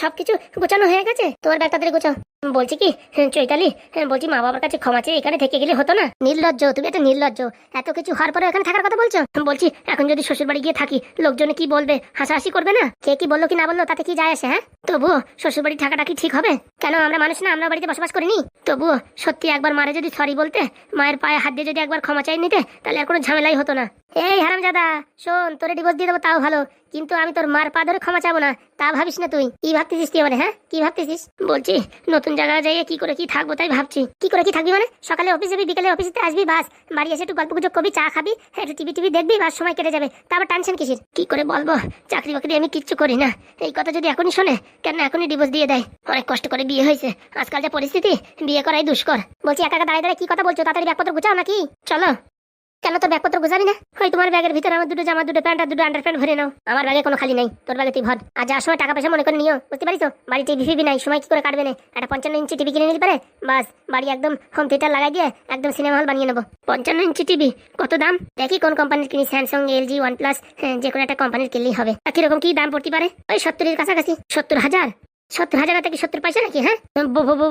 সবকিছু গোছানো হয়ে গেছে? তোমার ব্যাগ তাড়াতাড়ি গোছাও। বলছি কি হ্যাঁ, চৈতালি হ্যাঁ, বলছি মা বাবার কাছে ক্ষমা চেয়ে এখানে থেকে গেলে হতো না? নির্লজ্জ তুমি একটা নির্লজ্জ। এত কিছু হওয়ার পরে এখানে থাকার কথা বলছো? বলছি এখন যদি শ্বশুর বাড়ি গিয়ে থাকি লোকজনে কি বলবে? হাসাহাসি করবে না? কে কি বলল কি না বলল তাতে কি যায় আসে হ্যাঁ? তবুও শ্বশুর বাড়ি থাকাটা কি ঠিক হবে? কেন আমরা মানুষ না আমরা বাড়িতে বসবাস করিনি? তবুও সত্যি একবার মারে যদি সরি বলতে মায়ের পায়ে হাত দিয়ে যদি একবার ক্ষমা চাই নিতে তাহলে আর কোনো ঝামেলাই হতো না। এই হারাম দাদা শোন তোরে ডিভোর্স দিয়ে দেবো তাও ভালো। কিন্তু আমি তোর মার পা ধরে ক্ষমা চাবো না, তা ভাবিস না তুই। কি ভাবতেছিস তুই মানে হ্যাঁ? কি ভাবতেছিস? বলছি, নতুন জায়গায় যাইয়ে কি করে কি থাকব তাই ভাবছি। কি করে কি থাকবি মানে? সকালে অফিস যাবি, বিকেলে অফিসে আসবি, বাস। বাড়ি এসে একটু গল্প গুজব করবি, চা খাবি, একটু টিভি টিভি দেখবি, বাস, সময় কেটে যাবে। তারপর টেনশন কিসের? কি করে বলব? চাকরি বাকরি আমি কিচ্ছু করি না। এই কথা যদি এখনই শোনে কেন এখনই ডিভোর্স দিয়ে দেয়। অনেক কষ্ট করে বিয়ে হয়েছে। আজকাল যা পরিস্থিতি, বিয়ে করাই দুষ্কর। বলছি, একা একা দাঁড়িয়ে দাঁড়িয়ে কি কথা বলছো? তাড়াতাড়ি ব্যাগপত্র গুছাও নাকি? চলো। কেন তোর ব্যাগপত্র গুছাবি না? ওই তোমার ব্যাগের ভিতরে আমার দুটো জামা, দুটো প্যান্ট আর দুটো আন্ডার প্যান্ট ভরে নাও। আমার ব্যাগে কোনো খালি নাই, তোর ব্যাগে তুই ভর। আর যার সময় টাকা পয়সা মনে করে নিও, বুঝতে পারিস বাড়ি টিভি ফিভি নাই, সময় কি করে কাটবে না? একটা পঞ্চান্ন ইঞ্চি টিভি কিনে নিতে পারে? বাস, বাড়ি একদম হোম থিয়েটার লাগাই দিয়ে একদম সিনেমা হল বানিয়ে নেব। পঞ্চান্ন ইঞ্চি টিভি কত দাম? দেখি কোন কোম্পানির কিনি স্যামসাং এলজি ওয়ান প্লাস যে কোনো একটা কোম্পানির কিনলেই হবে। আর কীরকম কি দাম পড়তে পারে? ওই সত্তরের কাছাকাছি, সত্তর হাজার। সত্তর হাজার থেকে সত্তর পয়সা নাকি হ্যাঁ?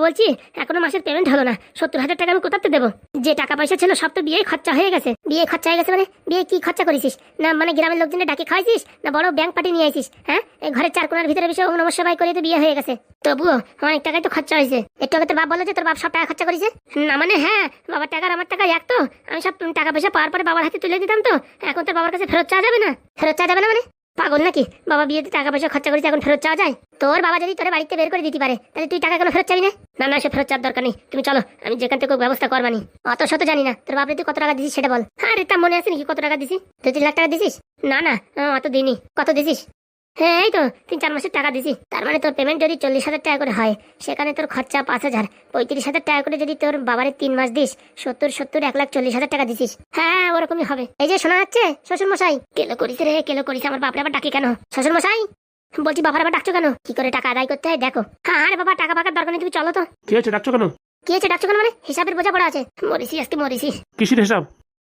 বলছি, এখনও মাসের পেমেন্ট হলো না। সত্তর হাজার টাকা আমি কোথাতে দেবো? যে টাকা পয়সা ছিল সব তো বিয়ে খরচা হয়ে গেছে। বিয়ে খরচা হয়ে গেছে মানে বিয়ে কি খরচা করেছিস? না মানে গ্রামের লোকজনের ডাকে খাওয়াইছিস? না বড় ব্যাংক পার্টি নিয়ে আসিস হ্যাঁ? এই ঘরের চার কোনার ভিতরে বিষয় নমস্কার করে তো বিয়ে হয়ে গেছে। তবুও অনেক টাকাই তো খরচা হয়েছে। একটু আগে তোর বাপ বলো যে তোর বাপ সব টাকা খরচা করেছে। না মানে হ্যাঁ বাবার টাকা আমার টাকা এক তো। আমি সব টাকা পয়সা পাওয়ার পরে বাবার হাতে তুলে দিতাম তো। এখন তোর বাবার কাছে ফেরত চাওয়া যাবে না? ফেরত চাওয়া যাবে না মানে? পাগল নাকি? বাবা বিয়েতে টাকা পয়সা খরচা করেছে, এখন ফেরত চাওয়া যায়? তোর বাবা যদি তোর বাড়িতে বের করে দিতে পারে, তাহলে তুই টাকা কেন ফেরত চাবি না? না না, সে ফেরত চার দরকার নেই। তুমি চলো, আমি যেখান থেকে ব্যবস্থা করবানি। অত শত জানি না। তোর বাবা তুই কত টাকা দিছিস সেটা বল। আরে তা মনে আছে নাকি কত টাকা দিছিস? দু তিন লাখ টাকা দিছিস? না না, অত দিনই কত দিছিস? হ্যাঁ এই তো তিন চার মাসের টাকা দিছি। তার মানে তোর পেমেন্ট যদি চল্লিশ হাজার টাকা করে হয় সেখানে তোর খরচা পাঁচ হাজার। পঁয়ত্রিশ হাজার টাকা করে যদি তোর বাবারে তিন মাস দিস সত্তর সত্তর এক লাখ চল্লিশ হাজার টাকা দিছিস। হ্যাঁ ওরকমই হবে। এই যে শোনা যাচ্ছে শ্বশুর মশাই। কেলো করিস রে কেলো করিস আমার বাপরে আবার ডাকি কেন? শ্বশুর মশাই বলছি বাবার আবার ডাকছো কেন? কি করে টাকা আদায় করতে হয় দেখো। হ্যাঁ আরে বাবা টাকা পাকার দরকার নেই তুমি চলো তো। কি হয়েছে ডাকছো কেন? কি হয়েছে ডাকছো কেন মানে? হিসাবের বোঝা পড়া আছে। মরিসি আজকে মরিসি কিসের হিসাব?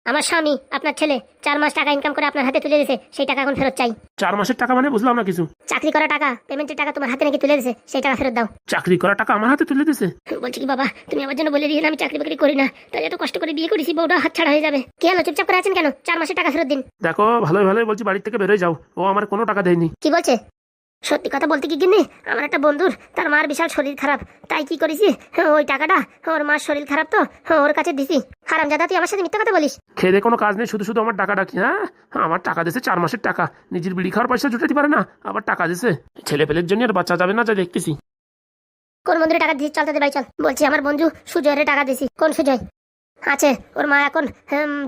আমার স্বামী আপনার ছেলে চার মাস টাকা ইনকাম করে আপনার হাতে তুলে দিয়েছে সেই টাকা এখন ফেরত চাই। চার মাসের টাকা মানে বুঝলাম না কিছু। চাকরি করা টাকা পেমেন্টের টাকা তোমার হাতে নাকি তুলে দিয়েছে সেই টাকা ফেরত দাও। চাকরি করা টাকা আমার হাতে তুলে দিছে বলছি কি বাবা তুমি আমার জন্য বলে দিয়ে আমি চাকরি বাকরি করি না। তাই এত কষ্ট করে বিয়ে করেছি বউটা হাত ছাড়া হয়ে যাবে। কি হলো চুপচাপ করে আছেন কেন? চার মাসের টাকা ফেরত দিন। দেখো ভালোই ভালোই বলছি বাড়ি থেকে বেরোয় যাও। ও আমার কোনো টাকা দেয়নি। কি বলছে? সত্যি কথা বলতে কি গিন্নি? আমার একটা বন্ধুর তার মার বিশাল শরীর খারাপ। তাই কি করেছি? ওই টাকাটা ওর মার শরীর খারাপ তো ওর কাছে দিছি। হারাম জাদা তুই আমার সাথে মিথ্যা কথা বলিস? খেয়ে কোনো কাজ নেই শুধু শুধু আমার টাকা ডাকি হ্যাঁ? আমার টাকা দিছে চার মাসের টাকা। নিজের বিড়ি খাওয়ার পয়সা জুটাতে পারে না আবার টাকা দিছে ছেলে পেলের জন্য আর বাচ্চা যাবে না যা দেখতেছি। কোন বন্ধুরে টাকা দিয়ে চল তাদের বাড়ি চল। বলছি আমার বন্ধু সুজয়ের টাকা দিছি কোন সুজয়? আছে, ওর মা এখন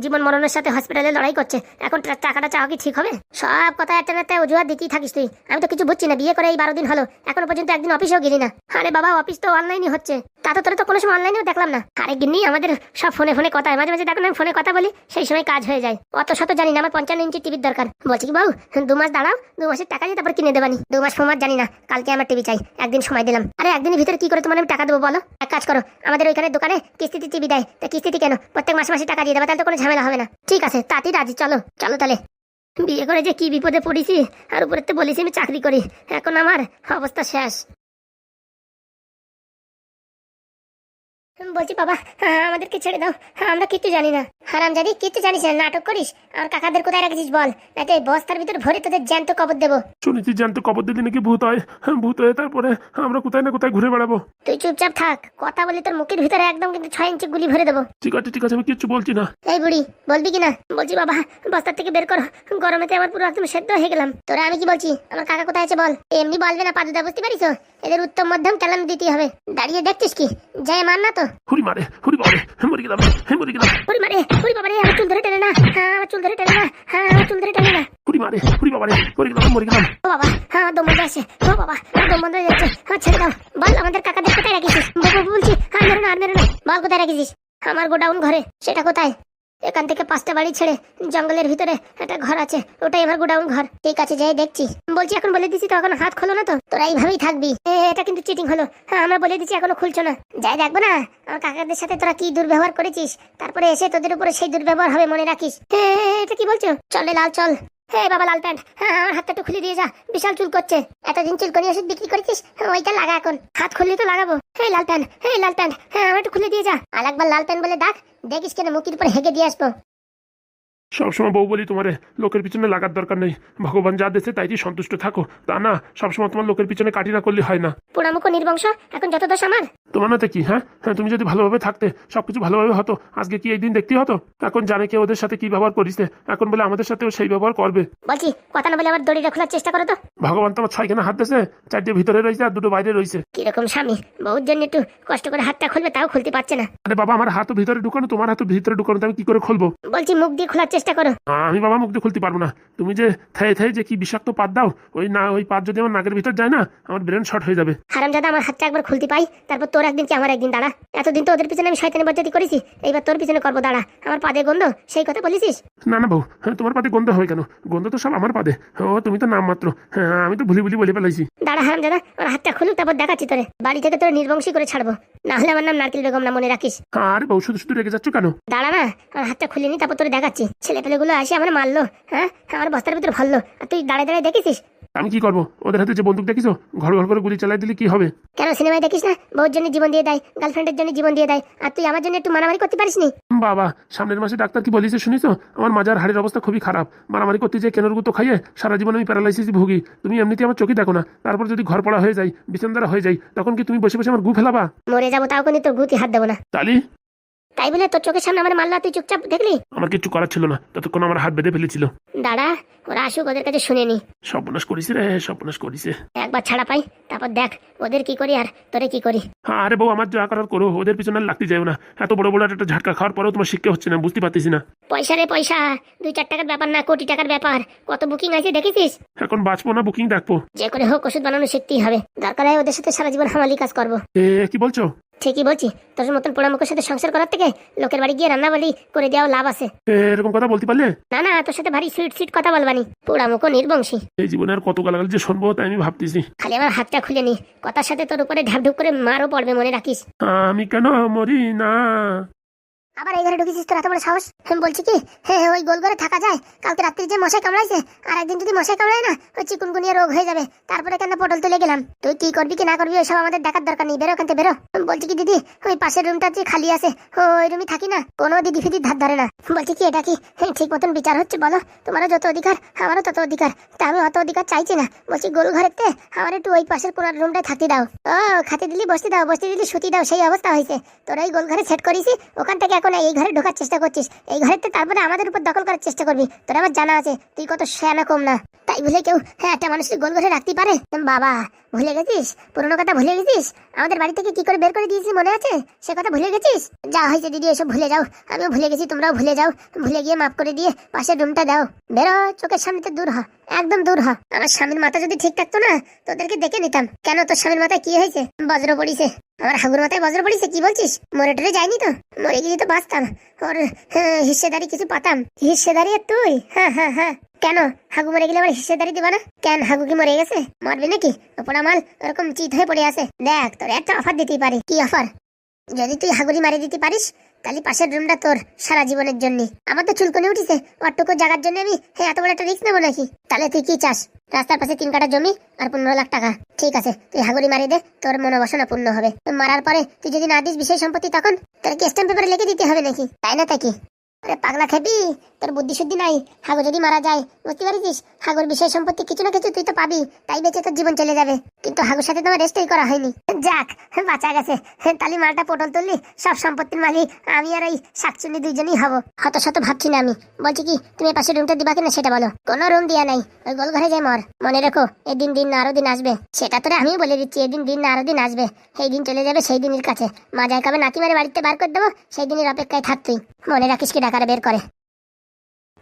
জীবন মরণের সাথে হসপিটালে লড়াই করছে। এখন টাকাটা চাওয়া কি ঠিক হবে? সব কথা একটা না একটা অজুহাত দিতেই থাকিস তুই? আমি তো কিছু বুঝছি না, বিয়ে করে এই বারো দিন হলো। এখনও পর্যন্ত একদিন অফিসেও গেলি না। আরে বাবা অফিস তো অনলাইনই হচ্ছে। তা তো তোরা তো কোনো সময় অনলাইনেও দেখলাম না। আরে গিন্নি, আমাদের সব ফোনে ফোনে কথা। মাঝে মাঝে দেখো আমি ফোনে কথা বলি, সেই সময় কাজ হয়ে যায়। অত শত জানি না, আমার পঞ্চান্ন ইঞ্চি টিভির দরকার। বলছি কি বাবু দু মাস দাঁড়াও, দু মাসের টাকা দিয়ে তারপর কিনে দেবানি। দু মাস ফোমাস জানি না, কালকে আমার টিভি চাই। একদিন সময় দিলাম। আরে একদিনের ভিতরে কি করে তোমার আমি টাকা দেবো বলো? এক কাজ করো, আমাদের ওইখানে দোকানে কিস্তিতে টিভি দেয়। তা কিস্তিতে কেন? প্রত্যেক মাসে মাসে টাকা দিয়ে দেবে, তাহলে তো কোনো ঝামেলা হবে না। ঠিক আছে তাতেই রাজি, চলো। চলো তাহলে। বিয়ে করে যে কি বিপদে পড়েছি, আর উপরে তো বলেছি আমি চাকরি করি। এখন আমার অবস্থা শেষ। বলছি বাবা হ্যাঁ, আমাদেরকে ছেড়ে দাও। হ্যাঁ, আমরা কিচ্ছু জানি না। হারাম জানি কিচ্ছু জানিস না নাটক করিস? আমার কাকাদের কোথায় রাখছিস বল? নাকি এই বস্তার ভিতর ভরে তোদের জ্যান্ত কবর দেবো? শুনেছি জ্যান্ত কবর দিলে নাকি ভূত হয়। হ্যাঁ, ভূত হয়ে তারপরে আমরা কোথায় না কোথায় ঘুরে বেড়াবো? তুই চুপচাপ থাক কথা বলি তোর মুখের ভিতরে একদম কিন্তু ছয় ইঞ্চি গুলি ভরে দেবো। ঠিক আছে ঠিক আছে আমি কিচ্ছু বলছি না। এই বুড়ি বলবি কিনা? বলছি বাবা বস্তার থেকে বের করো। গরমেতে আমার পুরো একদম সেদ্ধ হয়ে গেলাম। তোরা আমি কি বলছি? আমার কাকা কোথায় আছে বল? এমনি বলবে না পাদুদা বুঝতে পারিস এদের উত্তম মধ্যম ক্যালাম দিতে হবে। দাঁড়িয়ে দেখছিস কি? যাই মান না তো। হুড়ি মারে হুড়ি বাবারে মরে গেলাম মরে গেলাম। উড়ি মারে উড়ি বাবারে আমার চুল ধরে টেনে না। হ্যাঁ আমার চুল ধরে টেনে না। হ্যাঁ আমার চুল ধরে টেনে না। হুড়ি মারে হুড়ি বাবারে মরে গেলাম মরে গেলাম। ও বাবা হ্যাঁ দম বন্ধ আছে ও বাবা দম বন্ধ হয়ে যাচ্ছে। হ্যাঁ ছেড়ে দাও। বল আমাদের কাকাদের কোথায় বল, বলছি। হ্যাঁ মেরো না আর মেরো না। বল কোথায় রাখিছিস? আমার গোডাউন ঘরে। সেটা কোথায়? এখান থেকে পাঁচটা বাড়ি ছেড়ে জঙ্গলের ভিতরে একটা ঘর আছে, ওটাই আমার গোডাউন ঘর। ঠিক আছে, যাই দেখছি। বলছি, এখন বলে দিছি তো, এখন হাত খোলো না তো? তোরা এইভাবেই থাকবি। এটা কিন্তু চিটিং হলো। হ্যাঁ আমরা বলে দিছি, এখনও খুলছো না। যাই দেখব না, আমার কাকাদের সাথে তোরা কি দুর্ব্যবহার করেছিস? তারপরে এসে তোদের উপরে সেই দুর্ব্যবহার হবে, মনে রাখিস। এটা কি বলছো? চলে লাল, চল। হে বাবা লাল প্যান্ট হ্যাঁ আমার হাতটা একটু খুলে দিয়ে যা, বিশাল চুল করছে। এতদিন চুলকনি ওষুধ বিক্রি করেছিস? ওইটা লাগা এখন। হাত খুললে তো লাগাবো। হে লাল প্যান্ট হে লাল প্যান্ট হ্যাঁ আমার একটু খুলে দিয়ে যা। আর একবার লাল প্যান্ট বলে ডাক, দেখিস কেন মুখির উপর হেগে দিয়ে আসব। সবসময় বউ বলি তোমারে লোকের পিছনে লাগার দরকার নেই। ভগবান যা দেশে তাই সন্তুষ্ট থাকো। তা না সবসময় তোমার লোকের পিছনে কাটি না করলে হয় না। পোড়ামুখ নির্বংশ এখন যত দোষ আমার। তোমার নাতে কি হ্যাঁ? হ্যাঁ তুমি যদি ভালোভাবে থাকতে সবকিছু ভালোভাবে হতো। আজকে কি এই দিন দেখতে হতো? এখন জানে কে ওদের সাথে কি ব্যবহার করিস এখন বলে আমাদের সাথেও সেই ব্যবহার করবে। বলছি কথা না বলে আবার দড়িটা খোলার চেষ্টা করো তো। ভগবান তোমার ছয়খানা হাত দিয়েছে চারটে ভিতরে রয়েছে আর দুটো বাইরে রয়েছে। কীরকম স্বামী বহুর জন্য একটু কষ্ট করে হাতটা খুলবে তাও খুলতে পারছে না। আরে বাবা আমার হাতও ভিতরে ঢুকানো তোমার হাতও ভিতরে ঢুকানো আমি কি করে খুলবো? বলছি মুখ দিয়ে খোলার চেষ্টা করো। আমি বাবা মুখ দিয়ে খুলতে পারব না। তুমি যে থেয়ে থেয়ে যে কি বিষাক্ত পাত দাও ওই না ওই পাত যদি আমার নাকের ভিতর যায় না আমার ব্রেন শর্ট হয়ে যাবে। হারামজাদা আমার হাতটা একবার খুলতে পাই তারপর তোর একদিন কি আমার একদিন দাঁড়া। এতদিন তো ওদের পিছনে আমি শয়তানি বজ্জাতি করেছি এইবার তোর পিছনে করব দাঁড়া। আমার পাদে গন্ধ সেই কথা বলেছিস? না না বউ হ্যাঁ তোমার পাতে গন্ধ হয় কেন? গন্ধ তো সব আমার পাদে। ও তুমি তো নাম মাত্র। হ্যাঁ আমি তো ভুলি ভুলি বলে ফেলাইছি। দাঁড়া হারামজাদা আমার হাতটা খুলুক তারপর দেখাচ্ছি তোরে। বাড়ি থেকে তোর নির্বংশী করে ছাড়বো। না হলে আমার নাম নারকেল বেগম না মনে রাখিস। আরে বউ শুধু শুধু রেগে যাচ্ছ কেন? দাঁড়া না আমার হাতটা খুলিনি তারপর তোরে দেখাচ্ছি। ছেলে পেলেগুলো আসে আমার মারলো হ্যাঁ? আমার বস্তার ভিতর ভাললো আর তুই দাঁড়ায় দাঁড়ায় দেখেছিস আমি কি করব? ওদের হাতে যে বন্দুক দেখিছো ঘর ঘর করে গুলি চালাই দিলে কি হবে? কেন সিনেমায় দেখিস না? বউর জন্য জীবন দিয়ে দেয় গার্লফ্রেন্ডের জন্য জীবন দিয়ে দেয়। আর তুই আমার জন্য একটু মারামারি করতে পারিস নি? বাবা সামনের মাসে ডাক্তার কি বলিছে শুনিছো আমার মাজার হাড়ের অবস্থা খুবই খারাপ। মারামারি করতে যে কেনর গুতো খাইয়ে সারা জীবন আমি প্যারালাইসিস ভুগি। তুমি এমনিতে আমার চোখে দেখো না। তারপর যদি ঘর পড়া হয়ে যায় বিছানদারা হয়ে যায় তখন কি তুমি বসে বসে আমার গু ফেলাবা? মরে যাব তাও কিন্তু তোর গুতি হাত দেবো না। তালি? তাই বলে তোর চোখের সামনে আমার মারলা তুই চুপচাপ দেখলি? আমার কিচ্ছু করার ছিল না ততক্ষণ আমার হাত বেঁধে ফেলেছিল। দাঁড়া ওরা আসুক ওদের কাছে শুনে নি। সর্বনাশ করিস রে সর্বনাশ করিছে। একবার ছাড়া পাই তারপর দেখ ওদের কি করি আর তোরে কি করি। আরে বউ আমার যা করার করো ওদের পিছনে আর লাগতে যাও না। এত বড় বড় একটা ঝাটকা খাওয়ার পরেও তোমার শিক্ষা হচ্ছে না বুঝতে পারতেছি না। পয়সা রে পয়সা দুই চার টাকার ব্যাপার না কোটি টাকার ব্যাপার। কত বুকিং আছে দেখেছিস? এখন বাঁচবো না বুকিং দেখব যে করে হোক ওষুধ বানানো শিখতেই হবে। দরকার হয় ওদের সাথে সারা জীবন হামালি কাজ করব। এ কি বলছো? ঠিকই বলছি। তোর মতন পোড়ামুখের সাথে সংসার করার থেকে লোকের বাড়ি গিয়ে রান্না বালি করে দেওয়া লাভ আছে। এরকম কথা বলতে পারলে? না না তোর সাথে ভারী সুইট সুইট কথা বলবানি। পোড়ামুখ নির্বংশী। এই জীবনে আর কত গালাগাল যে শুনব তাই আমি ভাবতেছি। খালি আমার হাতটা খুলে নি। কথার সাথে তোর উপরে ঢাপ ঢুপ করে মারও পড়বে মনে রাখিস। আমি কেন মরি না? আবার এই ঘরে ঢুকেছিস তোর এত বড় সাহস? আমি বলছি কি? হ্যাঁ ওই গোল ঘরে থাকা যায়? কালকে রাত্রি যে মশাই কামড়াইছে আর একদিন যদি মশাই কামড়ায় না ওই চিকুনগুনিয়া রোগ হয়ে যাবে। তারপরে কেন পটল তুলে গেলাম? তুই কি করবি কি না করবি ওইসব আমাদের দেখার দরকার নেই। বেরো থেকে বেরো। বলছি কি দিদি ওই পাশের রুমটা যে খালি আছে ওই রুমই থাকি না। কোনো দিদি ফিদির ধার ধরে না। বলছি কি এটা কি? হ্যাঁ, ঠিক মতন বিচার হচ্ছে বলো। তোমারও যত অধিকার আমারও তত অধিকার। তা আমি অত অধিকার চাইছি না। বলছি গোল ঘরেতে আমার একটু ওই পাশের কোনার রুমটায় থাকতে দাও। ও খাতে দিলি বসতে দাও বসতে দিলি শুতি দাও সেই অবস্থা হয়েছে। তোরা এই গোল ঘরে সেট করিস ওখান থেকে এখন এই ঘরে ঢোকার চেষ্টা করছিস। এই ঘরে তারপরে আমাদের উপর দখল করার চেষ্টা করবি। তোর আমার জানা আছে, তুই কত শ্যানা কম না। তাই বলে কেউ হ্যাঁ একটা মানুষকে গোল ঘরে রাখতে পারে? বাবা। ভুলে গেছিস? পুরোনো কথা ভুলে গেছিস? আমাদের বাড়ি থেকে কি করে বের করে দিয়েছিস মনে আছে? সে কথা ভুলে গেছিস? যা হয়েছে দিদি এসব ভুলে যাও। আমিও ভুলে গেছি তোমরাও ভুলে যাও। ভুলে গিয়ে মাফ করে দিয়ে পাশের রুমটা দাও। বেরো চোখের সামনে তো দূর হ একদম দূর হ। আমার স্বামীর মাথা যদি ঠিক থাকতো না তোদেরকে দেখে নিতাম। কেন তোর স্বামীর মাথায় কি হয়েছে? বজ্র পড়িছে। আমার হাগুর মাথায় বজ্র পড়িছে কি বলছিস? মরে টরে যায়নি তো? মরে গিয়ে তো বাঁচতাম। ওর হ্যাঁ, হিস্সেদারি কিছু পাতাম। হিস্সেদারি আর তুই? হ্যাঁ হ্যাঁ হ্যাঁ। কেন? হাগু মরে গেলে হিস্সেদারি দিবা না? কেন হাগু কি মরে গেছে? মারবি নাকি? ওপরা মাল ওরকম চিত হয়ে পড়ে আছে। দেখ, তোর একটা অফার দিতেই পারি। কি অফার যদি তুই হাগুরি মারি দিতে পারিস, তাহলে পাশের রুমটা তোর সারা জীবনের জন্য। আমার তো চুলকনি উঠিছে অটুকু জায়গার জন্য আমি হ্যাঁ এত বড় একটা রিস্ক নেব নাকি? তাহলে তুই কি চাস? রাস্তার পাশে তিন কাটা জমি আর পনেরো লাখ টাকা। ঠিক আছে, তুই হাগুরি মারি দে, তোর মনোবাসনা পূর্ণ হবে। মারার পরে তুই যদি না দিস বিষয় সম্পত্তি তখন, তোর কি স্ট্যাম্প পেপারে লিখে দিতে হবে নাকি? তাই না, তাই কি? আরে পাগলা খেবি তোর বুদ্ধি শুদ্ধি নাই। হাগর যদি মারা যায়, বুঝতে পারিস হাগর বিষয় সম্পত্তি কিছু না কিছু তুই তো পাবি, তাই বেঁচে তোর জীবন চলে যাবে। কিন্তু হাগুর সাথে তোমার রেস্টই করা হয়নি। যাক, বাঁচা গেছে। তালি মালটা পটল তুললি, সব সম্পত্তির মালিক আমি আর ওই শাকচুন্নি দুইজনই হব। হত শত ভাবছি না আমি। বলছি কি, তুমি পাশে রুমটা দিবা কিনা সেটা বলো। কোনো রুম দিয়া নাই। ওই গোল ঘরে যাই মর। মনে রেখো, এদিন দিন না আরও দিন আসবে। সেটা তোরে আমিও বলে দিচ্ছি, এদিন দিন না আরও দিন আসবে। সেই দিন চলে যাবে সেই দিনের কাছে। মা যায় কবে নাতি মারে বাড়িতে বার করে দেবো, সেই দিনের অপেক্ষায় থাক তুই। মনে রাখিস কি ডাকারে বের করে।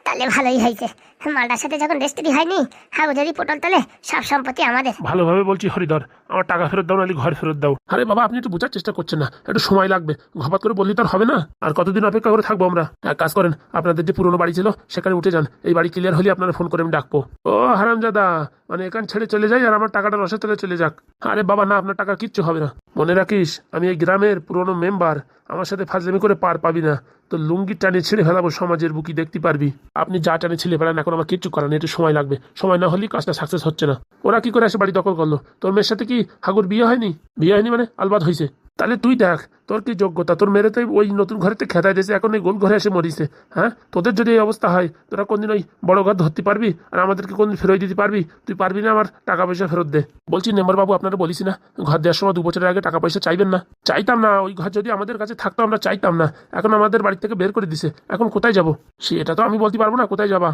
তাহলে ভালোই হয়েছে। মালটার সাথে যখন রেস্ট্রি হয়নি হাগু যদি পটল তোলে সব সম্পত্তি আমাদের। ভালোভাবে বলছি হরিধর আমার টাকা ফেরত দাও নাহলে ঘর ফেরত দাও। আরে বাবা আপনি একটু বোঝার চেষ্টা করছেন না একটু সময় লাগবে। ঘপাত করে বললে তো আর হবে না। আর কতদিন অপেক্ষা করে থাকব আমরা? এক কাজ করেন আপনাদের যে পুরনো বাড়ি ছিল সেখানে উঠে যান। এই বাড়ি ক্লিয়ার হলে আপনারা ফোন করে আমি ডাকবো। ও হারামজাদা মানে এখান ছেড়ে চলে যাই আর আমার টাকাটা রসে চলে চলে যাক। আরে বাবা না আপনার টাকা কিচ্ছু হবে না। মনে রাখিস, আমি এই গ্রামের পুরনো মেম্বার। আমার সাথে ফাজলামি করে পার পাবি না। তো লুঙ্গি টানে ছেড়ে ফেলাবো সমাজের বুকি, দেখতে পারবি। আপনি যা টানে ছেড়ে ফেলান, এখন আমার কিচ্ছু করার নেই, একটু সময় লাগবে। সময় না হলেই কাজটা সাকসেস হচ্ছে না। ওরা কি করে এসে বাড়ি দখল করল? তোর মেয়ের সাথে কি হাগুর বিয়ে হয়নি? বিয়ে হয়নি মানে? আলবাদ হয়েছে তাহলে তুই দেখ, তোর কি যোগ্যতা? তোর মেরে তো ওই নতুন ঘরেতে খেতায় দিয়েছে, এখন এই গোল ঘরে এসে মরিছে হ্যাঁ? তোদের যদি এই অবস্থা হয়, তোরা কোনদিন ওই বড় ঘর ধরতে পারবি? আর আমাদেরকে কোনদিন ফেরত দিতে পারবি? তুই পারবি না আমার টাকা পয়সা ফেরত দে। বলছি মেম্বার বাবু আপনারা বলিস না, ঘর দেওয়ার সময় দু বছরের আগে টাকা পয়সা চাইবেন না। চাইতাম না, ওই ঘর যদি আমাদের কাছে থাকতো, আমরা চাইতাম না। এখন আমাদের বাড়ি থেকে বের করে দিছে, এখন কোথায় যাব? সেটা তো আমি বলতে পারব না, কোথায় যাবা?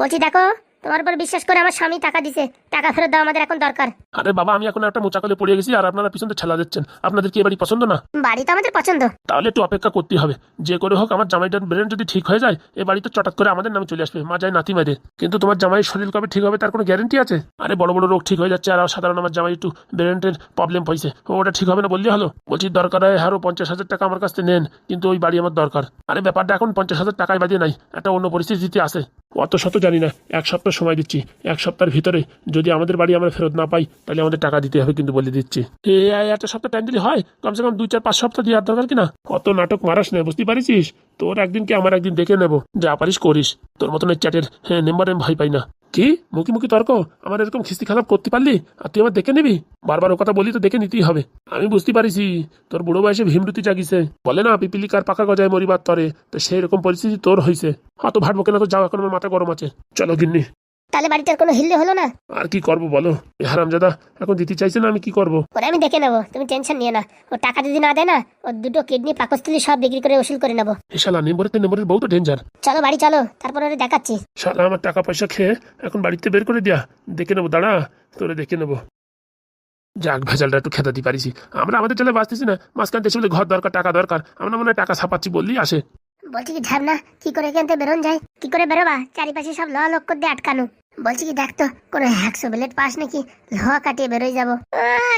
বলছি, দেখো তোমার উপর বিশ্বাস করে আমার স্বামী টাকা দিছে। টাকা ফেরত দাও আমাদের এখন দরকার। আরে বাবা আমি এখন একটা মোচাকলে পড়ে গেছি আর আপনারা পিছনে ঠেলা দিচ্ছেন। আপনাদের কি এ বাড়ি পছন্দ না? বাড়ি তো আমাদের পছন্দ। তাহলে একটু অপেক্ষা করতে হবে। যে করে হোক আমার জামাইটার ব্রেন যদি ঠিক হয়ে যায় এ বাড়িতে চটাৎ করে আমাদের নামে চলে আসবে মা যায় নাতি মেয়েদের। কিন্তু তোমার জামাই শরীর কবে ঠিক হবে তার কোনো গ্যারেন্টি আছে? আরে বড় বড় রোগ ঠিক হয়ে যাচ্ছে আর সাধারণ আমার জামাই একটু ব্রেনের প্রবলেম হয়েছে ওটা ঠিক হবে না বললে হলো। বলছি দরকার হয় আরও পঞ্চাশ হাজার টাকা আমার কাছে নেন কিন্তু ওই বাড়ি আমার দরকার। আরে ব্যাপারটা এখন পঞ্চাশ হাজার টাকায় বাদিয়ে নাই একটা অন্য পরিস্থিতিতে আছে। অত শত জানি না এক সপ্তাহ সময় দিচ্ছি। এক সপ্তাহের ভিতরে যদি আমাদের বাড়ি আমরা ফেরত না পাই, তাহলে আমাদের টাকা দিতে হবে কিন্তু বলে দিচ্ছি। এ একটা সপ্তাহ টাইম দিলে হয়? কমসে কম দুই, চার, পাঁচ সপ্তাহ দেওয়ার দরকার কিনা? কত নাটক মারাস না, বুঝতে পারিস তোর একদিন কি আমার একদিন দেখে নেব। যা পারিস করিস। তোর মতন চ্যাটের হ্যাঁ নেম্বার আমি ভয় পাই না। কি? মুখি মুখি তর্ক? আমার এরকম খিস্তি খারাপ করতে পারলি? আর তুই আমার দেখে নিবি? বারবার ও কথা বলি তো দেখে নিতেই হবে। আমি বুঝতে পারিছি তোর বুড়ো বয়সে ভীমরুতি জাগিছে। বলে না পিপিলিকার পাকা গজায় মরিবার তরে? তো সেই রকম পরিস্থিতি তোর হয়েছে হয়তো ভাটবো কেনা? তো যাও, এখন আমার মাথা গরম আছে। চলো গিন্নি। তাহলে বাড়িটার কোনো হিল্লে হলো না? আর কি করব বলো? হারামজাদা এখন দিতে চাইছে না আমি কি করব? ওরে আমি দেখে নেব তুমি টেনশন নিয়ে না। ও টাকা যদি না দেয় না ও দুটো কিডনি পাকস্থলী সব বিক্রি করে ওসুল করে নেব। এ শালা নেম্বরের নেম্বরের বউ তো ডেঞ্জার চলো বাড়ি চলো তারপর ওরে দেখাচ্ছি। শালা আমার টাকা পয়সা খেয়ে এখন বাড়িতে বের করে দিয়া দেখে নেব দাঁড়া তোরে দেখে নেব। যাক ভেজালটা একটু খেতে দিতে পারিছি। আমরা আমাদের চলে বাঁচতেছি না মাঝখান দেশে বলে ঘর দরকার টাকা দরকার। আমরা মনে হয় টাকা ছাপাচ্ছি বললেই আসে। বলছি কি ঝাবনা কি করে এখান থেকে বেরোন যায়? কি করে বেরোবা? চারিপাশে সব লোহা লক্ষ দিয়ে আটকানো। বলছি কি, দেখ তো, কোনো একশো ব্লেড পাস নাকি? লোহা কাটিয়ে বেরোয় যাব।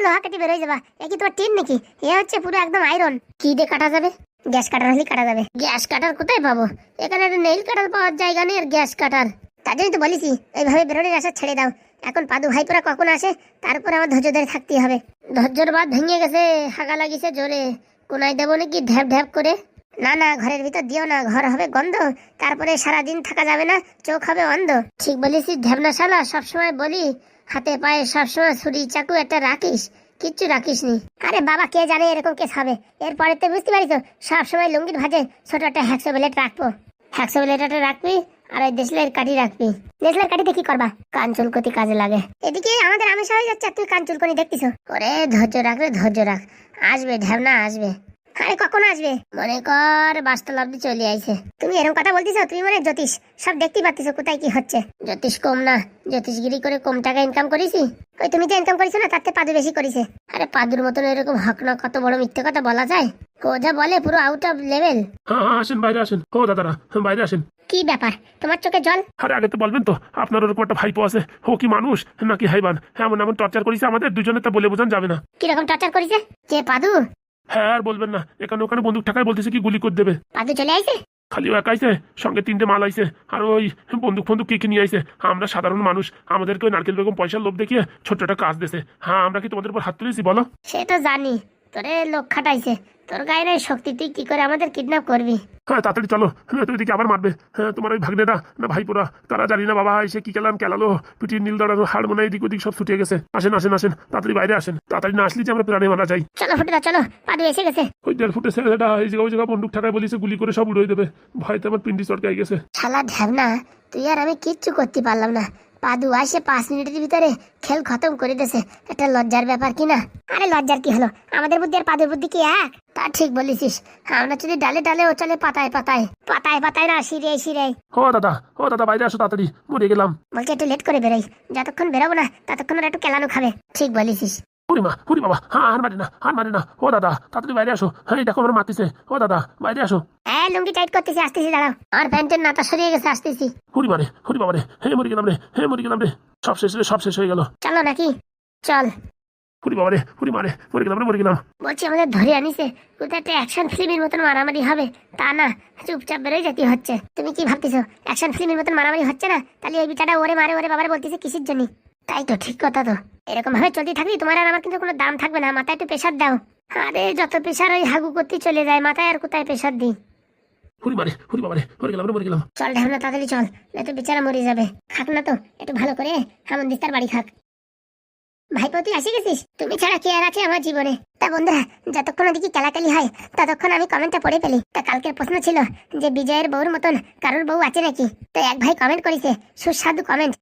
লোহা কাটিয়ে বেরোয় যাবা। এ কি তোমার টিন নাকি? এ হচ্ছে পুরো একদম আয়রন কি দিয়ে কাটা যাবে? গ্যাস কাটার হলে কাটা যাবে। গ্যাস কাটার কোথায় পাবো? এখানে একটা নেইল কাটার পাওয়ার জায়গা নেই আর গ্যাস কাটার তার জন্যই তো বলেছি, এইভাবে বেরোনোর আশা ছেড়ে দাও। এখন পাদু ভাইপোরা কখন আসে? তারপরে আমার ধৈর্য ধরে থাকতে হবে। ধৈর্যর বাদ ভেঙে গেছে, হাগা লাগিছে জোরে। কোনায় দেবো নাকি ঢ্যাপ ঢ্যাপ করে? না না, ঘরের ভিতর দিও না, ঘর হবে গন্ধ, তারপরে সারাদিন থাকা যাবে না, চোখ হবে অন্ধ। ঠিক বলেছিস ঢ্যাবনা শালা সবসময় বলি, হাতে পায়ে সবসময় ছুরি চাকু একটা রাখিস, কিচ্ছু রাখিস নি আরে বাবা, কে জানে এরকম কেস হবে? এরপরে তো বুঝতে পারিস সবসময় লুঙ্গির ভাজে, ছোট একটা হ্যাকসো ব্লেড রাখব। হ্যাকসো ব্লেডটা রাখবি, আর ওই দেশলের কাঠি রাখবি। দেশলের কাঠিতে কি করবা? কান চুলকতি কাজে লাগে। এদিকে আমাদের আমিষা হয়ে যাচ্ছে তুই কান চুলকনি দেখতিস। ওরে ধৈর্য রাখবে ধৈর্য রাখ। আসবে ঢ্যাবনা আসবে। আরে কখন আসবে? মনে কর বাস্তব অব্দি চলে আইছে। তুমি এরকম কথা বলতিস তুমি মানে জ্যোতিষ সব দেখতেই পাচ্ছিস কোথায় কি হচ্ছে? জ্যোতিষ কম না জ্যোতিষগিরি করে কম টাকা ইনকাম করেছি। ওই তুমি যে ইনকাম করেছ না তাতে পাদু বেশি করেছে। আরে পাদুর মতন এরকম হক না কত বড় মিথ্যে কথা বলা যায়? যা বলে পুরো আউট অফ লেভেল হ্যাঁ হ্যাঁ আসেন বাইরে আসেন। ও দাদারা বাইরে আসেন। কি ব্যাপার? তোমার চোখে জল? আরে আগে তো বলবেন তো আপনার ওরকম একটা ভাইপো আছে। ও কি মানুষ নাকি হাইবান? এমন এমন টর্চার করেছে আমাদের দুজনে তা বলে বোঝান যাবে না। কীরকম টর্চার করেছে? কে পাদু? হ্যাঁ আর বলবেন না। এখানে ওখানে বন্দুক ঠাকায় বলতেছে কি গুলি করে দেবে। পাদু চলে আইছে? খালি ও একাইছে সঙ্গে তিনটে মাল আইছে। আর ওই বন্দুক ফন্দুক কি কি নিয়ে আইছে? আমরা সাধারণ মানুষ। আমাদেরকে ওই নারকেল বেগম পয়সার লোভ দেখিয়ে ছোট্ট একটা কাজ দিয়েছে। হ্যাঁ আমরা কি তোমাদের উপর হাত তুলেছি বলো? সে তো জানি। তোরে লোক খাটাইছে। তোর গায়ে নাই শক্তি তুই কি করে আমাদের কিডন্যাপ করবি? হ্যাঁ তাড়াতাড়ি চলো। তুমি দিকে আবার মারবে। হ্যাঁ তোমার ওই ভাগ্নেটা না ভাইপুরা তারা জানি না বাবা এসে কি কেলাম কেলালো পিটির নীল দড়ানো হাড় মনে এদিক ওদিক সব ছুটে গেছে। আসেন আসেন আসেন তাড়াতাড়ি বাইরে আসেন। তাড়াতাড়ি না আসলে যে আমরা প্রাণে মারা যাই। চলো ফুটে চলো পাদু এসে গেছে। ওই দেড় ফুটের ছেলেটা এই জায়গা ওই জায়গা বন্দুক ঠাকায় বলিছে গুলি করে সব উড়িয়ে দেবে। ভয়তে আমার পিন্ডি চটকাই গেছে। শালা ঢ্যাবনা তুই আর আমি কিচ্ছু করতে পারলাম না। পাদু আসে পাঁচ মিনিটের ভিতরে খেল খতম করে দিয়েছে একটা লজ্জার ব্যাপার কি না? আরে লজ্জার কি হলো? আমাদের বুদ্ধি আর পাদুর বুদ্ধি কি এক? তা ঠিক বলেছিস। আমরা যদি ডালে ডালে ও চলে পাতায় পাতায়। পাতায় পাতায় না সিরে সিরে ও দাদা ও দাদা বাইরে আসো তাড়াতাড়ি। মরে গেলাম। বলছি একটু লেট করে বেরোই। যতক্ষণ বেরোবো না ততক্ষণ ওরা একটু কেলানো খাবে। ঠিক বলেছিস। হুরি মা হুরি বাবা হ্যাঁ আর মারে না আর মারে না। ও দাদা তাড়াতাড়ি বাইরে আসো। হ্যাঁ দেখো আমার মাতিছে ও দাদা বাইরে আসো। হ্যাঁ লুঙ্গি টাইট করতেছি আসতেছি দাঁড়াও। আর প্যান্টের নাতা সরিয়ে গেছে আসতেছি। হুরি মারে হুরি বাবা রে হে মরে গেলাম রে হে মরে গেলাম রে। সব শেষ রে সব শেষ হয়ে গেল। চলো নাকি? চল। হুরি বাবা রে হুরি মারে মরে গেলাম রে মরে গেলাম। বলছি আমাদের ধরে আনিছে। কোথায় একটা অ্যাকশন ফিল্মের মতন মারামারি হবে? তা না চুপচাপ বেরোয় যেতে হচ্ছে। তুমি কি ভাবতেছো অ্যাকশন ফিল্মের মতন মারামারি হচ্ছে না? তাহলে এই বিচারটা ওরে মারে ওরে বাবারে বলতেছে কিসের জন্য? তাই তো ঠিক কথা তো। এরকম ভাবে চলতে থাকলে তোমার আর আমার কিন্তু কোনো দাম থাকবে না মাথায় একটু প্রেশার দাও। আরে যত প্রেশার ওই হাগু করতে চলে যায় মাথায় আর কোথায় প্রেশার দিই? হুরি মারে হুরি বাবারে মরে গেলাম মরে গেলাম। চল ঢামনা তাড়াতাড়ি চল না তো বেচারা মরে যাবে। খাক না তো একটু ভালো করে হামন দিস্তার বাড়ি খাক। ভাইপো তুই আসি গেছিস? তুমি ছাড়া কে আর আছে আমার জীবনে? তা বন্ধুরা যতক্ষণ কেলাকালি হয় ততক্ষণ আমি কমেন্টটা পড়ে ফেলি। তা কালকের প্রশ্ন ছিল যে বিজয়ের বউর মতন কারোর বউ আছে নাকি? তো এক ভাই কমেন্ট করেছে সুস্বাদু কমেন্ট